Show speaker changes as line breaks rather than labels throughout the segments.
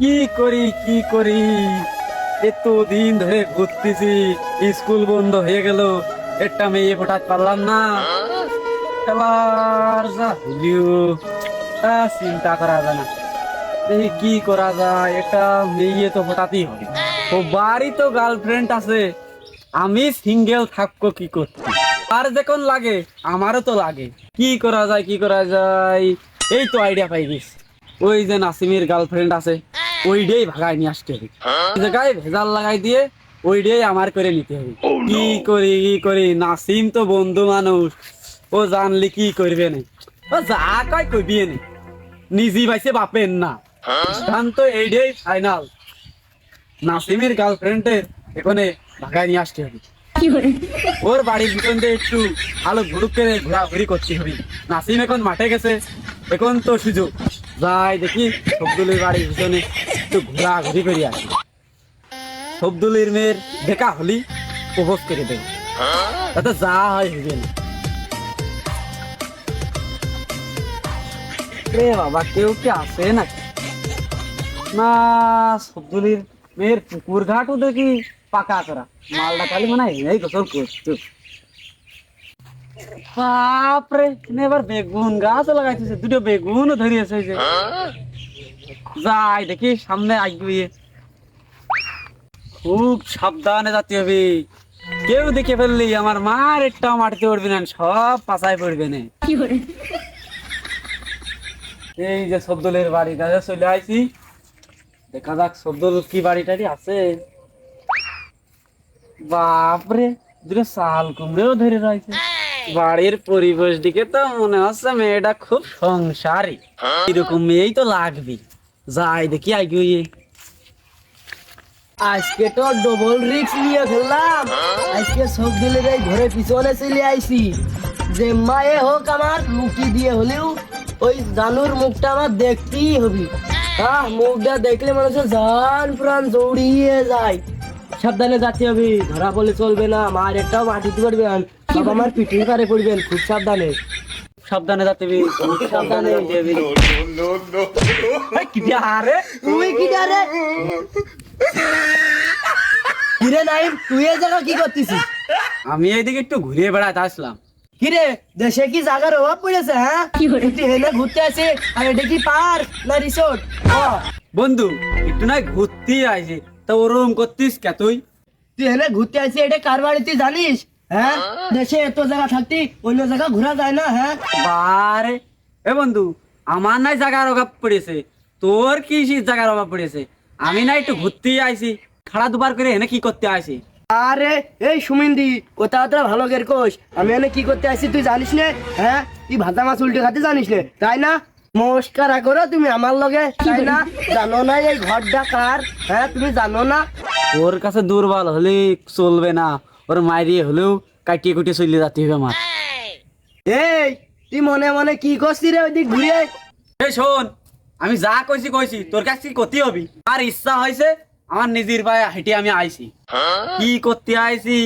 কি করি কি করি? এতদিন ধরে ঘুরতেছি, স্কুল বন্ধ হয়ে গেল, একটা মেয়ে ফোটাতে পারলাম না। এবার যা হলিও তা চিন্তা করা যায় না। এই কি করা যায়? একটা মেয়ে তো ফোটাতেই হবে। ও বাড়ি তো গার্লফ্রেন্ড আছে। আমি সিঙ্গেল থাকব কি করতে? আর যখন লাগে, আমারও তো লাগে। কি করা যায়, কি করা যায়? এই তো আইডিয়া পাই ওই যে নাসিমের গার্লফ্রেন্ড আছে। ওইটাই ভাগায় নিয়ে আসতে হবে। জায়গায় ভেজাল লাগাই দিয়ে ওইটাই আমার করে নিতে হবে। কি করি কি করি? নাসিম তো বন্ধু মানুষ। ও জানলে কি করবে না? ও যা কয় কইবি না নিজে বাপের না। সিদ্ধান্ত এইটাই ফাইনাল নাসিমের গার্লফ্রেন্ডের এখানে ভাগায় নিয়ে আসতে হবে। ওর বাড়ির পিছন দিয়ে একটু আলো ঘুরুক করে ঘোরাঘুরি করতে হবে। নাসিম এখন মাঠে গেছে। এখন তো সুযোগ। যাই দেখি, সবদুলের বাড়ির পিছনে একটু ঘোরাঘুরি করে আসি। সবদুলের মেয়ের দেখা হলি প্রপোজ করে দেবে তাতে যা হয় হবে রে বাবা, কেউ কি আসে নাকি? না, সবদুলির মেয়ের পুকুর ঘাটও দেখি পাকা করা। মালটা খালি মনে এই গোসল করছ। বাপরে এবার বেগুন গাছ লাগাইতেছে দুটো বেগুনও ধরিয়েছে যে। যাই দেখি সামনে আসবে খুব সাবধানে যাতে হবে। কেউ দেখে ফেললি আমার মার একটা মাটিতে পড়বে না সব পাশায় পড়বে না। এই যে সবদলের বাড়ি কাছে চলে আইছি। দেখা যাক সবদল কি বাড়ি টাড়ি আছে। বাপরে দুটো শাল কুমড়েও ধরে রয়েছে। বাড়ির পরিবেশ দিকে তো মনে হচ্ছে মেয়েটা খুব সংসারী। এরকম মেয়েই তো লাগবে। যাই দেখি আগে
আজকে তো ডবল রিক্স নিয়ে ফেললাম। আজকে সব দিলে এই ঘরে পিছনে চলে আইছি। যে মায়ে হোক আমার, লুকি দিয়ে হলেও ওই জানুর মুখটা আমার দেখতেই হবে। হ্যাঁ মুখটা দেখলে মনে হচ্ছে জান প্রাণ দৌড়িয়ে যায়। সাবধানে যাতে হবে ধরা বলে চলবে না। মার একটাও মাটিতে পড়বেন সব আমার পিঠির পারে পড়বেন খুব সাবধানে।
সাবধানে যাতে হবে সাবধানে। আরে
তুই কি রে? কিরে নাইম তুই এই জায়গা কি করতেছিস?
আমি এইদিকে একটু ঘুরে বেড়াতে আসলাম।
কিরে দেশে কি জায়গার অভাব পড়েছে হ্যাঁ? কি তুই হেলে ঘুরতে আসে আর এটা কি পার্ক না রিসোর্ট?
বন্ধু একটু নাই ঘুরতে আইছে তা ওরম করতিস কে তুই?
তুই হেলে ঘুরতে আসি এটা কার বাড়ি তুই জানিস? হ্যাঁ? দেশে এত জায়গা থাকতি অন্য জায়গা ঘোরা যায় না হ্যাঁ?
বারে। এ বন্ধু আমার নাই জায়গার অভাব পড়েছে। তোর কি জায়গার অভাব পড়েছে? আমি না একটু ঘুরতে আইছি খাড়া দুবার করে এনে কি করতে আইছি
আরে এই সুমিন্দি কোথা তোরা ভালো গের কোষ আমি এনে কি করতে আসি তুই জানিস না হ্যাঁ? তুই ভাতা মাছ উল্টে খাতে জানিস না তাই না? নমস্কার করো তুমি আমার লগে তাই না? জানো না এই ঘরটা কার? হ্যাঁ তুমি জানো না?
ওর কাছে দুর্বল হলে চলবে না। ওর মাইরিয়ে হলেও কাটিয়ে কুটিয়ে চলে যেতে হবে আমার।
এই তুই মনে মনে কি করছিস রে ওইদিক ঘুরে?
এই শোন আমি যা কইছি কইছি তোর কাছে কি করতে হবি। আর ইচ্ছা হয়েছে আমার নিজের পায়ে হেঁটে আমি আইছি। কি করতে আইছি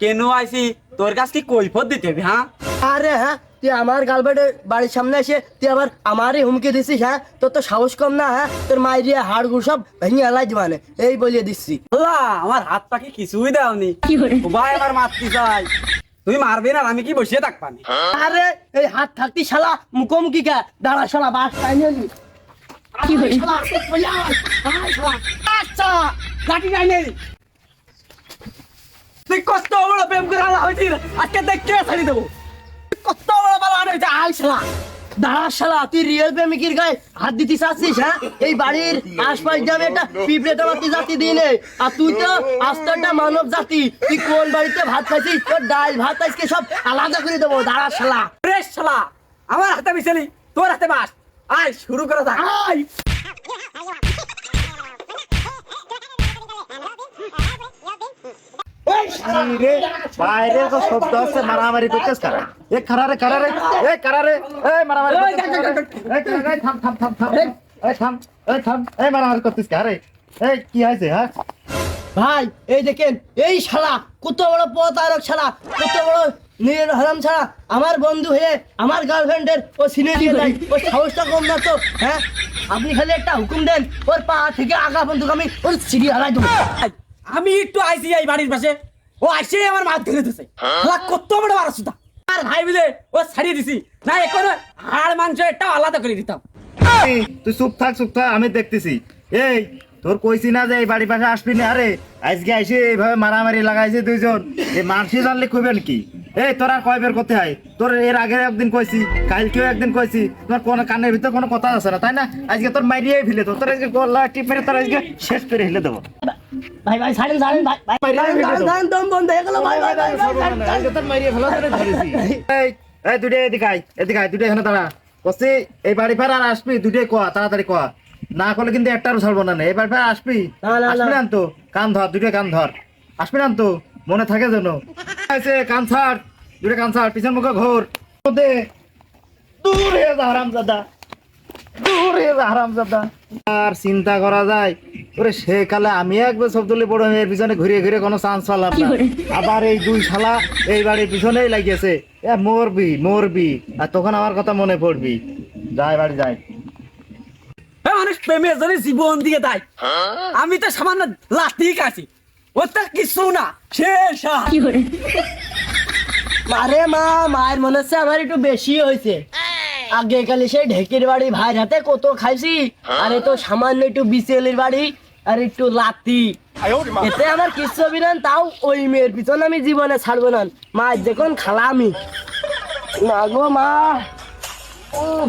কেন আইছি তোর কাছে কি কৈফত দিতে হবে হ্যাঁ?
আরে হ্যাঁ তুই আমার গালবেটের বাড়ির সামনে এসে তুই আবার আমারই হুমকি দিছিস হ্যাঁ? তোর তো সাহস কম না হ্যাঁ? তোর মায়ের দিয়ে হাড় গুড় সব ভেঙে এলাই মানে এই বলিয়ে দিচ্ছি।
আল্লাহ আমার হাত পাখি কিছুই দাওনি। ভাই আমার মারতে চাই। তুই মারবি না আমি কি বসিয়ে থাকবানি?
আরে এই হাত থাকতি শালা মুখোমুখি কা দাঁড়া শালা বাস তাই নিয়ে নি। আয় শালা, ওই আয়, আয় শালা। আচ্ছা, লাঠি নাই নেই।
তুই কষ্ট বড় প্রেম করে আলা হয়েছিস আজকে দেখ কে ছাড়ি দেবো?
কত বড় বালা হয়েছে আয় শালা দাঁড়া শালা তুই রিয়েল প্রেমিকের গায়ে হাত দিতে চাচ্ছিস হ্যাঁ এই বাড়ির আশপাশ যাবে একটা পিঁপড়ে তোমাকে জাতি দিনে আর তুই তো আস্তরটা মানব জাতি তুই কোন বাড়িতে ভাত খাইছিস তোর ডাল ভাত আজকে সব আলাদা করে দেবো দাঁড়া শালা
রে শালা আমার হাতে মিশালি তোর হাতে বাস আয় শুরু করে থাক
আয়
রে বাইরে তো শব্দ আছে মারামারি করতেছ কারা এ খারা রে খারা রে এ খারা রে এ মারামারি এ থাম থাম থাম থাম এ থাম এ থাম এ মারামারি করতেছ কারা এ কি হয়েছে হ্যাঁ?
ভাই এই দেখেন এই শালা কত বড় প্রতারক শালা কত বড় নিজের হারাম ছাড়া আমার বন্ধু হয়ে আমার গার্লফ্রেন্ডের ও সিনে দিয়ে দেয় ও সাহসটা কম না তো হ্যাঁ? আপনি খালি একটা হুকুম দেন ওর পা থেকে আগা বন্ধুকে আমি ওর সিঁড়ি হারাই দেবো।
আমি একটু আইসি এই বাড়ির পাশে। ও আইসে আমার মাছ ধরে দিছে কত বড় বার সুতা আর ভাই মিলে ও ছাড়িয়ে দিছি। না, এখন হাড়, মাংস একটা আলাদা করে দিতাম।
তুই চুপ থাক চুপ থাক, আমি দেখতেছি। এই, তোর কইছি না যে এই বাড়ির পাশে আসবি না? আরে, আজকে আইসে এইভাবে মারামারি লাগাইছে দুইজন। এই মানসি জানলে কইবেন কি? এই, তোরা কয় বের করতে হয়? তোর এর আগে একদিন কইছি, কালকেও একদিন কইছি। তোর কোন কানের ভিতরে কোনো কথা আছে না, তাই না? আজকে তোর মাইরিয়ে ফেলে তোর আজকে গলা টিপ মেরে তোর আজকে শেষ করে হেলে দেবো।
ভাই ভাই ছাড়েন ছাড়েন ভাই ভাই।
ভাই,
ছাড়েন,
ভাই,
ছাড়েন, ছাড়েন, দম বন্ধ হয়ে গেল ভাই ভাই ভাই ভাই, ভাই, ভাই।
আজকে তোর মাইরিয়ে ফেলা ধরে ধরেছি। এই এই দুটো এদিকে আয় এদিকে আয় দুটো এখানে দাঁড়া। বসছি এই বাড়ি ফের আর আসবি? দুটোই কোয়া তাড়াতাড়ি কোয়া। না করলে কিন্তু একটারও ছাড়বো না এই বাড়ি ফের আসবি। আসবি না তো কান ধর দুটো কান ধর। আসবি না তো মনে থাকে যেন। আছে কান ছাড়। দুটো কান ছাড় পিছন মুখে ঘোর। দে। দূর হয়ে যা হারাম দাদা দূর হয়ে যা হারাম দাদা আর চিন্তা করা যায় ওরে সে কালে আমি তুলে বড় মেয়ের পিছনে ঘুরে ঘুরে কোনো চান্স পালাম না। আবার এই দুই শালা এই বাড়ির পিছনেই লাগিয়েছে। এ মরবি মরবি। আর তখন আমার কথা মনে পড়বি। যাই বাড়ি যাই।
মানুষ প্রেমের জন্য জীবন দিয়ে দেয়। আমি তো সামান্য লাঠি কাছি ও তো কিছু না শেষ। আরে।
মা মায়ের মনে হচ্ছে আমার একটু বেশি হয়েছে। আগে কালে সেই ঢেকির বাড়ি ভাইয়ের হাতে কত খাইছি। আর এ তো সামান্য একটু বিসেলের বাড়ি আর একটু লাতি। এতে আমার কিচ্ছু বিনান তাও ওই মেয়ের পিছনে আমি জীবনে ছাড়বো না। মা দেখুন খালা আমি মা গো মা। উফ।